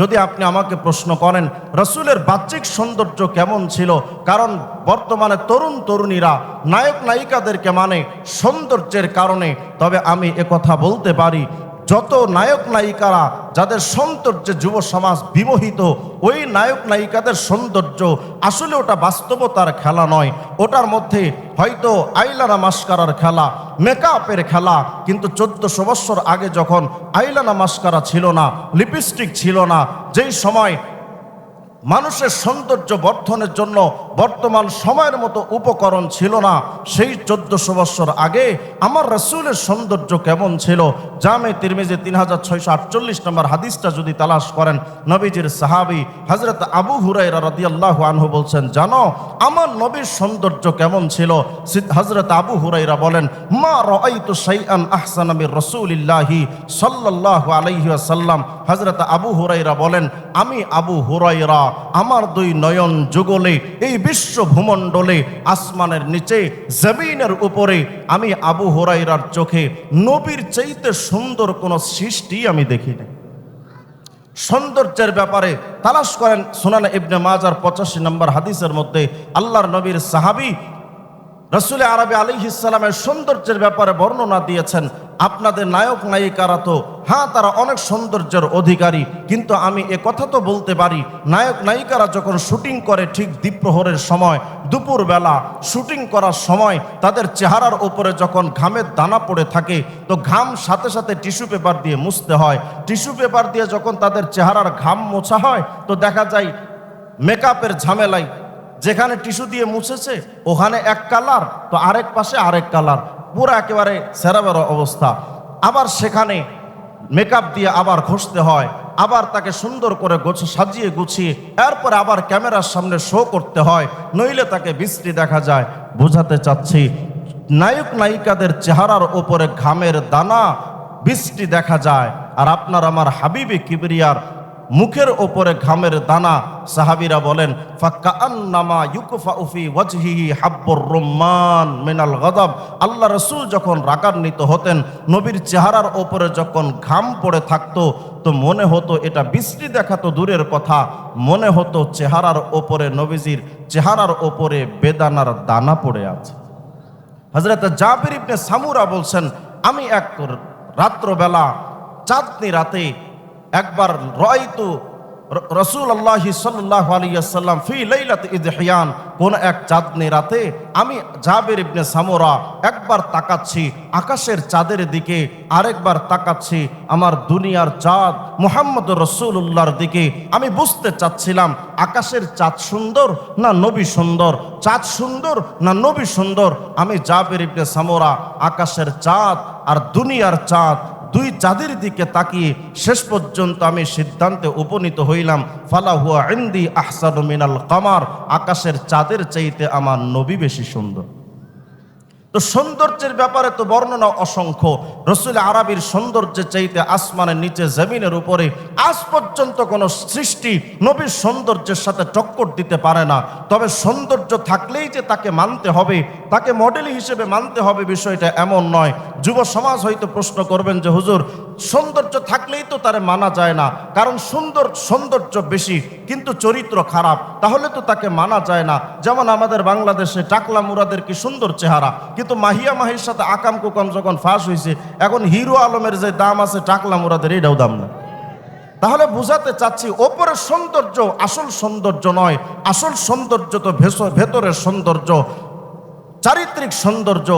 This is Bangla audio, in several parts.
যদি আপনি আমাকে প্রশ্ন করেন, রসুলের বাহ্যিক সৌন্দর্য কেমন ছিল? কারণ বর্তমানে তরুণ তরুণীরা নায়ক নায়িকাদেরকে মানে সৌন্দর্যের কারণে। তবে আমি কথা বলতে পারি যত নায়ক নায়িকারা যাদের সৌন্দর্যে যুব সমাজ বিমোহিত, ওই নায়ক নায়িকাদের সৌন্দর্য আসলে ওটা বাস্তবতার খেলা নয়। ওটার মধ্যে হয়তো আইলানা মাস্কারার খেলা, মেকআপের খেলা, কিন্তু চোদ্দশো বৎসর আগে যখন আইলানা মাস্কারা ছিল না, লিপস্টিক ছিল না, যেই সময় মানুষের সৌন্দর্য বর্ধনের জন্য বর্তমান সময়ের মতো উপকরণ ছিল না। সেই চোদ্দশো বৎসর আগে আমার রসুলের সৌন্দর্য কেমন ছিল? জামে তিরমিজে তিন হাজার ছয়শো আটচল্লিশ নম্বর হাদিসটা যদি তালাশ করেন, নবীজির সাহাবি হজরত আবু হুরাইরা রদিয়াল্লাহ আনহু বলছেন, জানো, আমার নবীর সৌন্দর্য কেমন ছিল? হজরত আবু হুরাইরা বলেন, মা রাইতু শাইআন আহসানা মির রাসূলিল্লাহি সাল্লাল্লাহু আলাইহি ওয়াসাল্লাম। হজরত আবু হুরাইরা বলেন, আমি আবু হুরাইরা আমার দুই নয়ন যুগলে, এই বিশ্ব ভূমণ্ডলে, আসমানের নিচে, জমিনের উপরে, আমি আবু হুরাইরার চোখে, নবীর চাইতে সুন্দর কোনো সৃষ্টি আমি দেখি নাই। সৌন্দর্যের ব্যাপারে তালাশ করেন সুনান ইবনে মাজার পঁচাশি নম্বর হাদিসের মধ্যে, আল্লাহর নবীর সাহাবি, রসুল আরবি আলী ইসলামের সৌন্দর্যের ব্যাপারে বর্ণনা দিয়েছেন আপনাদের নায়ক নায়িকারা তো হ্যাঁ তারা অনেক সৌন্দর্যের অধিকারী, কিন্তু আমি এ কথা তো বলতে পারি, নায়ক নায়িকারা যখন শুটিং করে ঠিক দ্বীপ্রহরের সময়, দুপুরবেলা শুটিং করার সময়, তাদের চেহারার উপরে যখন ঘামের দানা পড়ে থাকে, তো ঘাম সাথে সাথে টিস্যু পেপার দিয়ে মুছতে হয়। টিস্যু পেপার দিয়ে যখন তাদের চেহারার ঘাম মোছা হয়, তো দেখা যায় মেকআপের ঝামেলায়, যেখানে টিস্যু দিয়ে মুছেছে, ওখানে এক কালার, তো আরেক পাশে আরেক কালার। পুরো একেবারে সেরাবেরো অবস্থা। আবার সেখানে মেকআপ দিয়ে আবার ঘষতে হয়, আবার তাকে সুন্দর করে গোছ, সাজিয়ে গুছিয়ে, এরপরে আবার ক্যামেরার সামনে শো করতে হয়, নইলে তাকে বৃষ্টি দেখা যায়। বোঝাতে চাচ্ছি, নায়ক, নায়িকাদের চেহারার ওপরে ঘামের দানা বৃষ্টি দেখা যায়। আর আপনার আমার হাবিবি কিবরিয়ার মুখের ওপরে ঘামের দানা সাহাবিরা বলেন ইউকুফা হাব্বর মিনাল গদব। আল্লাহ রসুল যখন রাগান্বিত হতেন, নবীর চেহারার ওপরে যখন ঘাম পড়ে থাকতো, তো মনে হতো এটা বৃষ্টি দেখা তো দূরের কথা। মনে হতো চেহারার ওপরে নবীজির চেহারার ওপরে বেদানার দানা পড়ে আছে। হজরত জাবির ইবনে সামুরা বলছেন, আমি এক রাত্রবেলা চাঁদনি রাতে একবার রয়তু রসুল আল্লাহ সাল্লাহ আলিয়াল্লাম ফি লাইলাত ইদহিয়ান, কোন এক চাঁদনি রাতে আমি জাবের ইবনে সামোরা একবার তাকাচ্ছি আকাশের চাঁদের দিকে, আরেকবার তাকাচ্ছি আমার দুনিয়ার চাঁদ মোহাম্মদ রসুল্লাহর দিকে। আমি বুঝতে চাচ্ছিলাম আকাশের চাঁদ সুন্দর না নবী সুন্দর, চাঁদ সুন্দর না নবী সুন্দর। আমি জাবের ইবনে সামোরা, আকাশের চাঁদ আর দুনিয়ার চাঁদ দুই চাঁদের দিকে তাকিয়ে শেষ পর্যন্ত আমি সিদ্ধান্তে উপনীত হইলাম, ফালা হুয়া ইন্দি আহসাদ মিনাল কামার, আকাশের চাঁদের চাইতে আমার নবী বেশি সুন্দর। তো সৌন্দর্যের ব্যাপারে তো বর্ণনা অসংখ্য। রসুল আরবির সৌন্দর্যের চাইতে আসমানের নিচে জমিনের উপরে আজ পর্যন্ত কোনো সৃষ্টি নবীর সৌন্দর্যের সাথে টক্কর দিতে পারে না। তবে সৌন্দর্য থাকলেই যে তাকে মানতে হবে, তাকে মডেল হিসেবে মানতে হবে বিষয়টা এমন নয়। যুব সমাজ হয়তো প্রশ্ন করবেন যে, হুজুর সৌন্দর্য থাকলেই তো তারে মানা যায় না। কারণ সুন্দর সৌন্দর্য বেশি, কিন্তু চরিত্র খারাপ, তাহলে তো তাকে মানা যায় না। যেমন আমাদের বাংলাদেশে টাকলা মুরাদের কি সুন্দর চেহারা, কিন্তু মাহিয়া মাহির সাথে আকাম কুকাম যখন ফাঁস হয়েছে এখন হিরো আলমের যে দাম আছে টাকলা মুরাদের, এটাও দাম না। তাহলে বুঝাতে চাচ্ছি, ওপরের সৌন্দর্য আসল সৌন্দর্য নয়। আসল সৌন্দর্য তো ভেতরের সৌন্দর্য, চারিত্রিক সৌন্দর্য।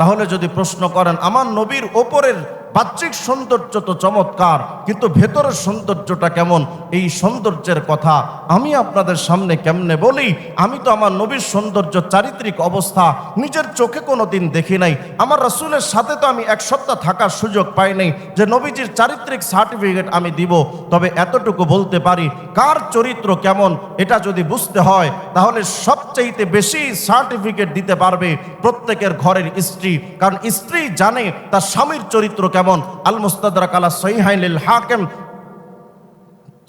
তাহলে যদি প্রশ্ন করেন, আমার নবীর ওপরের বাহ্যিক সৌন্দর্য তো চমৎকার, কিন্তু ভেতরের সৌন্দর্যটা কেমন? এই সৌন্দর্যের কথা আমি আপনাদের সামনে কেমনে বলি? আমি তো আমার নবীর সৌন্দর্য চারিত্রিক অবস্থা নিজের চোখে কোনো দিন দেখি নাই। আমার রসুলের সাথে তো আমি এক সপ্তাহ থাকার সুযোগ পাই নাই যে নবীজির চারিত্রিক সার্টিফিকেট আমি দিব। তবে এতটুকু বলতে পারি, কার চরিত্র কেমন এটা যদি বুঝতে হয়, তাহলে সবচাইতে বেশি সার্টিফিকেট দিতে পারবে প্রত্যেকের ঘরের স্ত্রী। কারণ স্ত্রী জানে তার স্বামীর চরিত্র কেমন। আল মুস্তাদরা কালা সহিহাইল হাকেম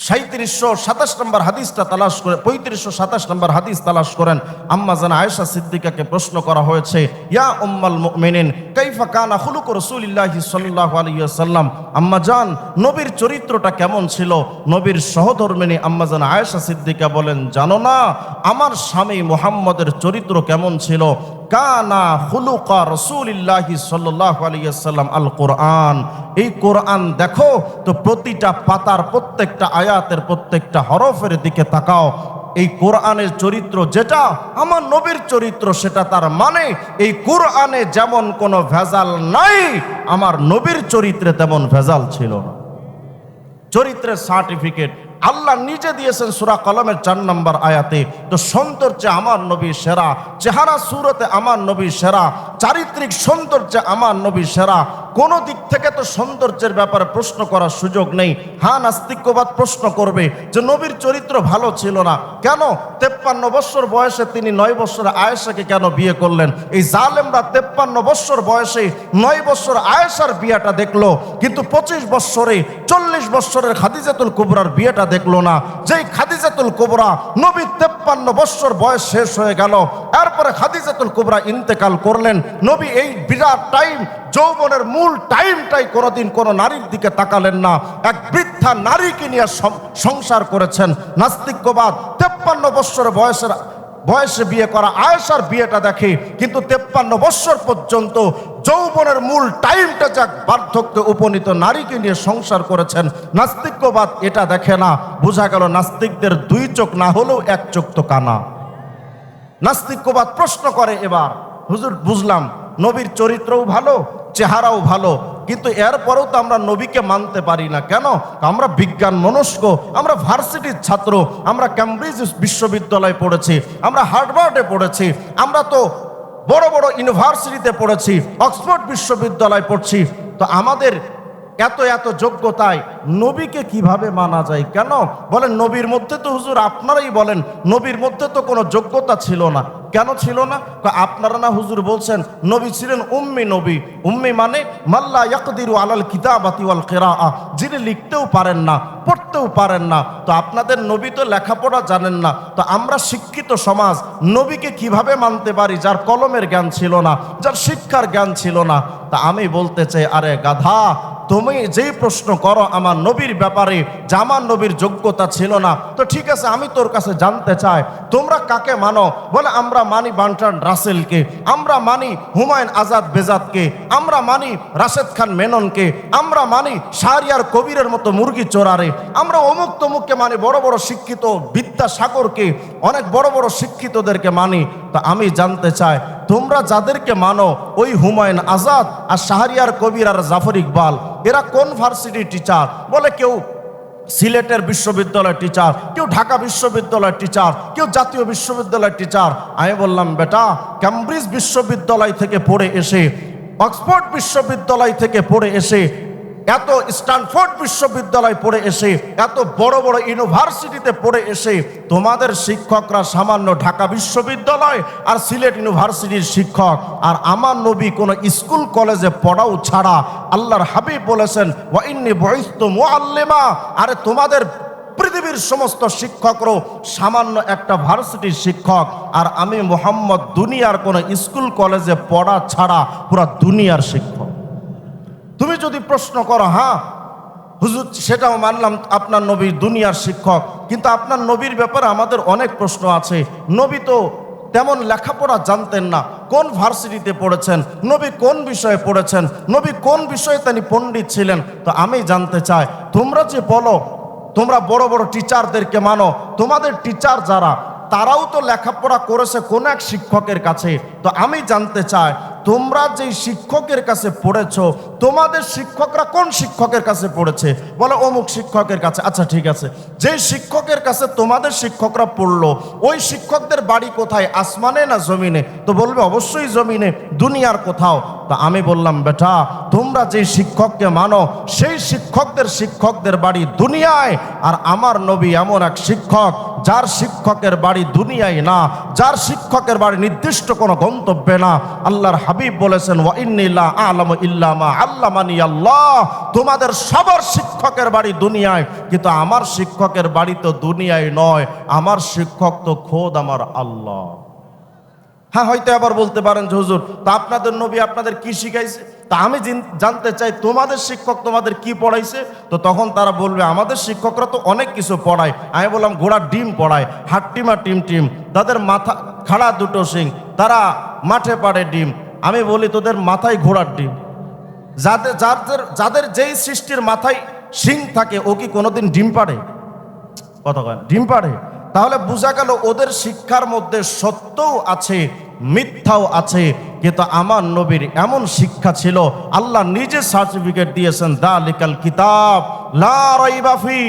সাঁত্রিশশো সাতাশ নম্বর হাদিসটা তালাশ করে, পঁয়ত্রিশশো সাতাশ নম্বর হাদিস তালাশ করেন। আম্মা জান আয়েশা সিদ্দিকাকে প্রশ্ন করা হয়েছে, ইয়া উম্মাল মুমিনিন, কাইফা কানা খুলুক রাসূলিল্লাহি সাল্লাল্লাহু আলাইহি ওয়াসাল্লাম? আম্মা জান, নবীর চরিত্রটা কেমন ছিল? নবীর সহধর্মিনী আম্মা জান আয়েশা সিদ্দিকা বলেন, জানো না, আমার স্বামী মুহাম্মদের চরিত্র কেমন ছিল? কানা হুলুকা রসুলিল্লাহি সাল্লাহ আলিয়াল্লাম আল কোরআন। এই কোরআন দেখো তো প্রতিটা পাতার প্রত্যেকটা আয়াতের প্রত্যেকটা হরফের দিকে তাকাও। এই কোরআনের চরিত্র যেটা, আমার নবীর চরিত্র সেটা তার মানে এই কোরআনে যেমন কোনো ভেজাল নাই, আমার নবীর চরিত্রে তেমন ভেজাল ছিল না। চরিত্রের সার্টিফিকেট আল্লাহ নিজে দিয়েছেন সুরা কলমের চার নম্বর আয়াতে, তো সৌন্দর্যে আমার নবী সেরা, চেহারা সুরতে আমার নবী সেরা, চারিত্রিক সৌন্দর্যে আমার নবী সেরা কোনো দিক থেকে তো সৌন্দর্যের ব্যাপারে প্রশ্ন করার সুযোগ নেই। হা নাস্তিক্যবাদ প্রশ্ন করবে যে নবীর চরিত্র ভালো ছিল না। কেন? তেপ্পান্ন বছর বয়সে তিনি নয় বছর আয়েশাকে কেন বিয়ে করলেন? এই জালেমরা তেপ্পান্ন বছর বয়সে নয় বছর আয়েশার বিয়েটা দেখল, কিন্তু পঁচিশ বছরে, চল্লিশ বছরের খাদিজাতুল কুবরার বিয়েটা দেখল না। যেই খাদিজাতুল কুবরা নবী তেপ্পান্ন বছর বয়স শেষ হয়ে গেল, এরপরে খাদিজাতুল কুবরা ইন্তেকাল করলেন। নবী এই বিরাট টাইম যৌবনের মূল টাইমটাই কোনোদিন কোনো নারীর দিকে তাকালেন না। এক বৃদ্ধা নারীকে নিয়ে সংসার করেছেন। নাস্তিক্যবাদ তেপ্পান্ন বছর বয়সের বয়সে বিয়ে করা আয়েশার বিয়েটা দেখে কিন্তু তেপ্পান্ন বৎসর পর্যন্ত যৌবনের মূল টাইমটা যাক বার্ধক্যে উপনীত নারীকে নিয়ে সংসার করেছেন নাস্তিক্যবাদ এটা দেখে না। বোঝা গেল নাস্তিকদের দুই চোখ না হলেও এক চোখ তো কানা। নাস্তিক্যবাদ প্রশ্ন করে এবার, হুজুর বুঝলাম, নবীর চরিত্রও ভালো চেহারাও ভালো, কিন্তু এরপরেও তো আমরা নবীকে মানতে পারি না। কেন? আমরা বিজ্ঞান মনস্ক, আমরা ভার্সিটির ছাত্র, আমরা ক্যামব্রিজ বিশ্ববিদ্যালয়ে পড়েছি, আমরা হার্ভার্ডে পড়েছি, আমরা তো বড় বড় ইউনিভার্সিটিতে পড়েছি, অক্সফোর্ড বিশ্ববিদ্যালয়ে পড়ছি। তো আমাদের এত এত যোগ্যতায় নবীকে কীভাবে মানা যায়? কেন? বলেন, নবীর মধ্যে তো হুজুর আপনারাই বলেন, নবীর মধ্যে তো কোনো যোগ্যতা ছিল না। কেন ছিল না? আপনারা না হুজুর বলছেন, নবী ছিলেন উম্মি নবী। উম্মি মানে মাল্লা ইয়াকদিরু আলাল কিতাবাতি ওয়াল কিরাআ। যিনি লিখতেও পারেন না, পড়তেও পারেন না। তো আপনাদের নবী তো লেখাপড়া জানেন না। তো আমরা শিক্ষিত সমাজ, নবীকে কীভাবে মানতে পারি, যার কলমের জ্ঞান ছিল না, যার শিক্ষার জ্ঞান ছিল না। তা আমি বলতে চাই, আরে গাধা তুমি যেই প্রশ্ন করো, আমার নবীর ব্যাপারে আমার নবীর যোগ্যতা ছিল না, তো ঠিক আছে, আমি তোর কাছে জানতে চাই, তোমরা কাকে মানো? বলে, আমরা মানি বান্টান রাসেলকে, আমরা মানি হুমায়ুন আজাদ বেজাদকে, আমরা মানি রাশেদ খান মেননকে, আমরা মানি শাহরিয়ার কবিরের মতো মুরগি চোরারে, আমরা অমুক তমুককে মানি বড় বড় শিক্ষিত বিদ্যাসাগরকে, অনেক বড় বড় শিক্ষিতদেরকে মানি। তা আমি জানতে চাই তোমরা যাদেরকে মানো, ওই হুমায়ুন আজাদ আর শাহরিয়ার কবির আর জাফর ইকবাল, এরা কোন ভার্সিটির টিচার? বলে কেউ সিলেটের বিশ্ববিদ্যালয়ের টিচার, কেউ ঢাকা বিশ্ববিদ্যালয়ের টিচার, কেউ জাতীয় বিশ্ববিদ্যালয়ের টিচার। আমি বললাম, বেটা ক্যামব্রিজ বিশ্ববিদ্যালয় থেকে পড়ে এসে, অক্সফোর্ড বিশ্ববিদ্যালয় থেকে পড়ে এসে এত স্ট্যানফোর্ড বিশ্ববিদ্যালয় পড়ে এসে, এত বড় বড় ইউনিভার্সিটিতে পড়ে এসে, তোমাদের শিক্ষকরা সামান্য ঢাকা বিশ্ববিদ্যালয় আর সিলেট ইউনিভার্সিটির শিক্ষক। আর আমার নবী কোনো স্কুল, কলেজে পড়াও ছাড়া আল্লাহর হাবিব বলেছেন, ওয়াইন্নি বয়স্ত মুআল্লিমা। আরে তোমাদের পৃথিবীর সমস্ত শিক্ষকরও সামান্য একটা ভার্সিটির শিক্ষক। আর আমি মোহাম্মদ দুনিয়ার কোনো স্কুল, কলেজে পড়া ছাড়া পুরা দুনিয়ার শিক্ষক। যদি প্রশ্ন করো হ্যাঁ হুজুর, সেটাও মানলাম, আপনার নবীর দুনিয়ার শিক্ষক। কিন্তু আপনার নবীর ব্যাপারে আমাদের অনেক প্রশ্ন আছে। নবী তো তেমন লেখাপড়া জানতেন না। কোন ভার্সিটিতে পড়েছেন? নবী কোন বিষয়ে পড়েছেন? নবী কোন বিষয়ে তিনি পণ্ডিত ছিলেন? তো আমি জানতে চাই, তোমরা যে বলো, তোমরা বড় বড় টিচারদেরকে মানো, তোমাদের টিচার যারা, তারাও তো লেখাপড়া করেছে কোন এক শিক্ষকের কাছে। তো আমি জানতে চাই তোমরা যেই শিক্ষকের কাছে পড়েছ, তোমাদের শিক্ষকরা কোন শিক্ষকের কাছে পড়েছে? বলে, অমুক শিক্ষকের কাছে। আচ্ছা ঠিক আছে। যেই শিক্ষকের কাছে তোমাদের শিক্ষকরা পড়ল, ওই শিক্ষকদের বাড়ি কোথায়? আসমানে না জমিনে? তো বলবে, অবশ্যই জমিনে, দুনিয়ার কোথাও। তা আমি বললাম, বেটা, তোমরা যে শিক্ষককে মানো, সেই শিক্ষকদের শিক্ষকদের বাড়ি দুনিয়ায়, আর আমার নবী এমন এক শিক্ষক যার শিক্ষকের বাড়ি দুনিয়ায় না, যার শিক্ষকের বাড়ি নির্দিষ্ট কোনো গন্তব্যে না, আল্লাহর হাবিব বলেছেন, ওয়া আলম ইল্লামা আল্লাহ মানি আল্লাহ। তোমাদের সবার শিক্ষকের বাড়ি দুনিয়ায়, কিন্তু আমার শিক্ষকের বাড়ি তো দুনিয়ায় নয়, আমার শিক্ষক তো খোদ আমার আল্লাহ। হ্যাঁ হয়তো আবার বলতে পারেন যে, হুজুর, তা আপনাদের নবী আপনাদের কি শিখাইছে? তা আমি জানতে চাই, তোমাদের শিক্ষক তোমাদের কি পড়াইছে? তো তখন তারা বলবে, আমাদের শিক্ষকরা তো অনেক কিছু পড়ায়। আমি বললাম ঘোড়ার ডিম পড়ায় হাট্টিমা টিম টিম, তাদের মাথা, খাড়া দুটো সিং তারা মাঠে পাড়ে ডিম। আমি বলি, তোদের মাথায় ঘোড়ার ডিম। যাদের যাদের যাদের যেই সৃষ্টির মাথায় সিং থাকে, ও কি কোনোদিন ডিম পাড়ে? কথা কয় ডিম পাড়ে? তাহলে বোঝা গেল ওদের শিক্ষার মধ্যে সত্যও আছে মিথ্যাও আছে, কিন্তু আমার নবীর এমন শিক্ষা ছিল, আল্লাহ নিজে সার্টিফিকেট দিয়েছেন দা লিকাল কিতাব। লা রাইবা ফি,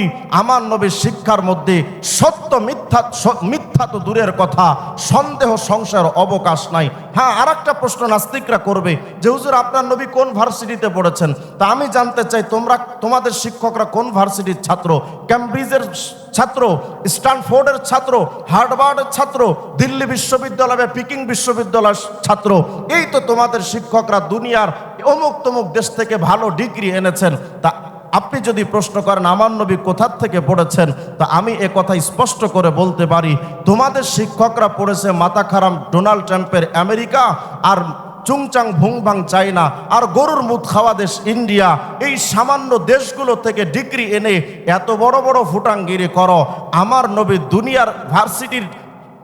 আমার নবীর শিক্ষার মধ্যে সত্য মিথ্যা মিথ্যা তো দূরের কথা, সন্দেহ, সংশয়ের অবকাশ নাই। হ্যাঁ আর একটা প্রশ্ন নাস্তিকরা করবে, যে হুজুর, আপনার নবী কোন ভার্সিটিতে পড়েছেন? তা আমি জানতে চাই, তোমরা, তোমাদের শিক্ষকরা কোন ভার্সিটির ছাত্র? ক্যামব্রিজের ছাত্র, স্ট্যানফোর্ডের ছাত্র হার্ডবার্ডের ছাত্র, দিল্লি বিশ্ববিদ্যালয় বা পিকিং বিশ্ববিদ্যালয়ের ছাত্র। এই তো তোমাদের শিক্ষকরা দুনিয়ার অমুক তমুক দেশ থেকে ভালো ডিগ্রি এনেছেন। তা আপনি যদি প্রশ্ন করেন, আমার নবী কোথার থেকে পড়েছেন? তা আমি এ কথা স্পষ্ট করে বলতে পারি, তোমাদের শিক্ষকরা পড়েছে মাথা খারাম ডোনাল্ড ট্রাম্পের আমেরিকা আর চুংচাং ভুংভাং চায়না আর গরুর মুখ খাওয়া দেশ ইন্ডিয়া। এই সামান্য দেশগুলো থেকে ডিগ্রি এনে এত বড় বড় ফুটাঙ্গিরি করো। আমার নবী দুনিয়ার ভার্সিটির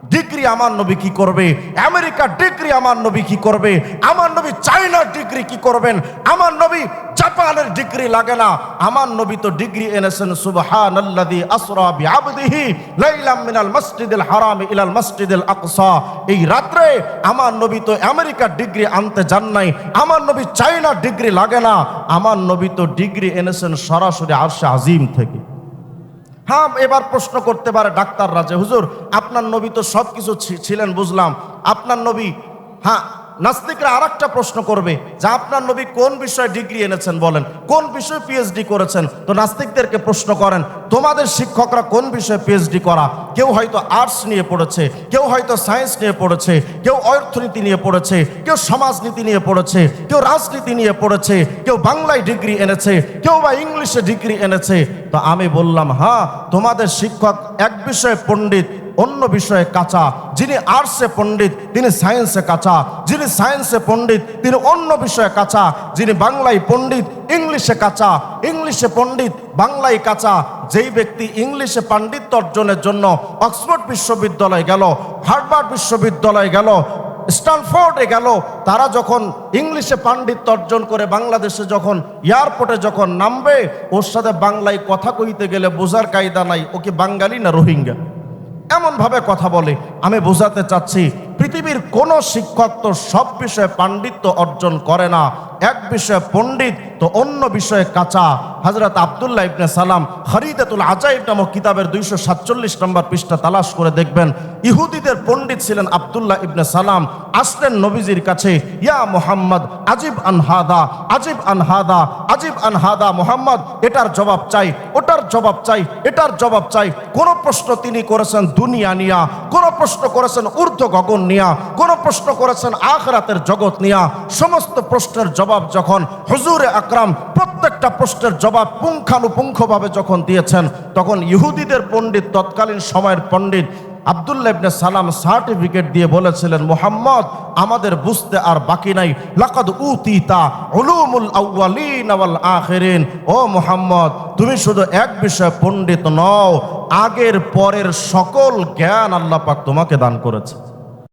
ডিগ্রি আমার নবী কি করবে? আমেরিকার ডিগ্রি আমার নবী কি করবে? আমার নবী চায়নার ডিগ্রি কি করবেন? আমার নবী জাপানের ডিগ্রি লাগে না। আমার নবী তো ডিগ্রি এনেছেন সুবহান সুবহানাল্লাযী আসরা বিআবদিহি লাইলাম মিনাল মসজিদিল হারাম ইলাল মসজিদিল আকসা। এই রাত্রে আমার নবী তো আমেরিকার ডিগ্রি আনতে যান নাই। আমার নবী চায়নার ডিগ্রি লাগে না। আমার নবী তো ডিগ্রি এনেছেন সরাসরি আরশে আজিম থেকে। হ্যাঁ এবার প্রশ্ন করতে পারে ডাক্তাররা যে, হুজুর, আপনার নবী তো সব কিছু ছিলেন, বুঝলাম। আপনার নবী হ্যাঁ নাস্তিকরা আর একটা প্রশ্ন করবে যে আপনার নবী কোন বিষয়ে ডিগ্রি এনেছেন বলেন? কোন বিষয়ে পিএইচডি করেছেন? তো নাস্তিকদেরকে প্রশ্ন করেন, তোমাদের শিক্ষকরা কোন বিষয়ে পিএইচডি করা? কেউ হয়তো আর্টস নিয়ে পড়েছে, কেউ হয়তো সায়েন্স নিয়ে পড়েছে, কেউ অর্থনীতি নিয়ে পড়েছে, কেউ সমাজনীতি নিয়ে পড়েছে, কেউ রাজনীতি নিয়ে পড়েছে, কেউ বাংলায় ডিগ্রি এনেছে, কেউ বা ইংলিশে ডিগ্রি এনেছে। তো আমি বললাম হ্যাঁ তোমাদের শিক্ষক এক বিষয়ে পণ্ডিত অন্য বিষয়ে কাঁচা, যিনি আর্টসে পণ্ডিত, তিনি সায়েন্সে কাঁচা, যিনি সায়েন্সে পণ্ডিত, তিনি অন্য বিষয়ে কাঁচা, যিনি বাংলায় পণ্ডিত, ইংলিশে কাঁচা, ইংলিশে পণ্ডিত, বাংলায় কাঁচা, যেই ব্যক্তি ইংলিশে পাণ্ডিত্য অর্জনের জন্য অক্সফোর্ড বিশ্ববিদ্যালয় গেল, হার্ভার্ড বিশ্ববিদ্যালয় গেল স্টানফোর্ডে গেল, তারা যখন ইংলিশে পাণ্ডিত্য অর্জন করে বাংলাদেশে যখন এয়ারপোর্টে যখন নামবে, ওর সাথে বাংলায় কথা কইতে গেলে বোঝার কায়দা নাই, ও কি বাঙালি না রোহিঙ্গা? এমনভাবে কথা বলে, আমি বোঝাতে চাচ্ছি, পৃথিবীর কোনো শিক্ষক তো সব বিষয়ে পাণ্ডিত্য অর্জন করে না। এক বিষয়ে পণ্ডিত, তো অন্য বিষয়ে কাঁচা। হজরত আবদুল্লাহ ইবনে সালাম হরিদাতুল আজাইব নামক কিতাবের দুইশো সাতচল্লিশ নম্বর পৃষ্ঠা তালাশ করে দেখবেন, ইহুদিদের পণ্ডিত ছিলেন আবদুল্লাহ ইবনে সালাম। আসলেন নবীজির কাছে, ইয়া মোহাম্মদ, আজিব আনহাদা আজিব আনহাদা আজিব আনহাদা মোহাম্মদ। এটার জবাব চাই, ওটার জবাব চাই, এটার জবাব চাই। কোন প্রশ্ন তিনি করেছেন দুনিয়া নিয়া, কোন প্রশ্ন করেছেন ঊর্ধ্ব গগন নিয়া, কোন প্রশ্ন করেছেন আখরাতের জগৎ নিয়া, সমস্ত প্রশ্নের জবাব যখন হজুরে আকরাম প্রত্যেকটা প্রশ্নের জবাব পুঙ্খানুপুঙ্খভাবে যখন দিয়েছেন, তখন ইহুদিদের পণ্ডিত তৎকালীন সময়ের পণ্ডিত আবদুল্লাহ ইবনে সালাম সার্টিফিকেট দিয়ে বলেছিলেন, মোহাম্মদ, আমাদের বুঝতে আর বাকি নাই। লাকাদ উতিতা উলুমুল আউয়ালিন ওয়াল আখিরিন। ও মোহাম্মদ, তুমি শুধু এক বিষয়ে পণ্ডিত নও, আগের পরের সকল জ্ঞান আল্লাহ পাক তোমাকে দান করেছে।